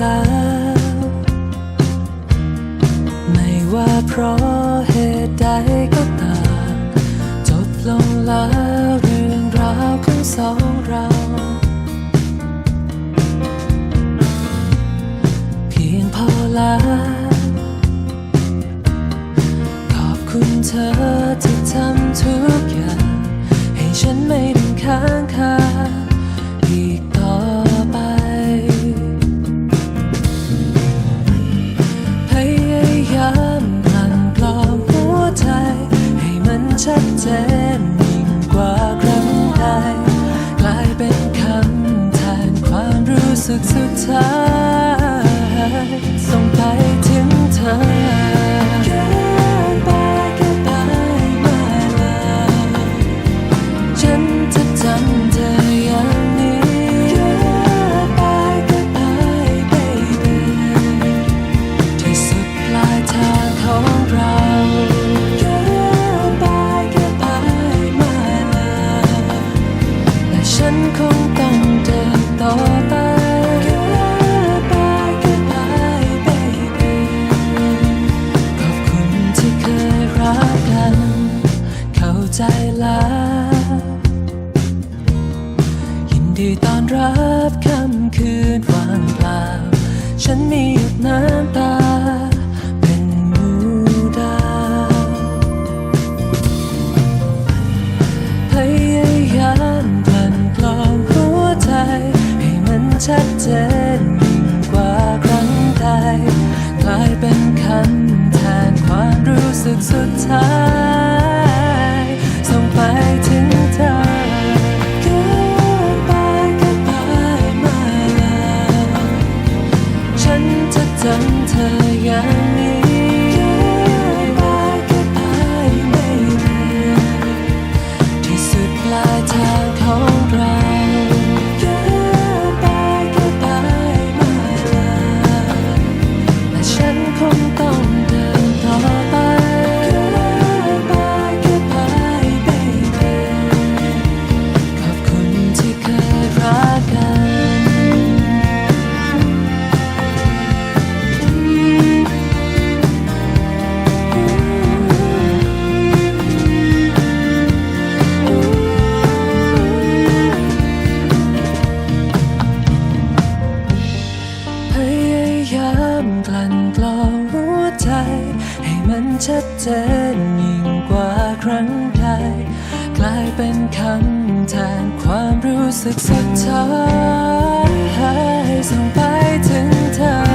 แล้ว ไม่ว่าเพราะเหตุใดก็ตามจบลงแล้วเรื่องราวของสองเราเพียงพอแล้วขอบคุณเธอที่ทำทุกอย่าง ให้ฉันไม่ต้องค้างคา ชัดเจนยิ่งกว่าครั้งใดกลายเป็นคำแทนความรู้สึกสุดท้ายส่งไปถึงเธอ ยินดีต้อนรับค่ำคืนว่างเปล่า ฉันมีหยดน้ำตา เป็นมูดาพยายามกลั่นกรองหัวใจ ให้มันชัดเจนยิ่งกว่าครั้งใดกลายเป็นคำแทนความรู้สึกสุดท้าย จ ชัดเจนยิ่งกว่าครั้งใดกลายเป็นคำแทนความรู้สึกสุดท้ายส่งไปถึงเธอ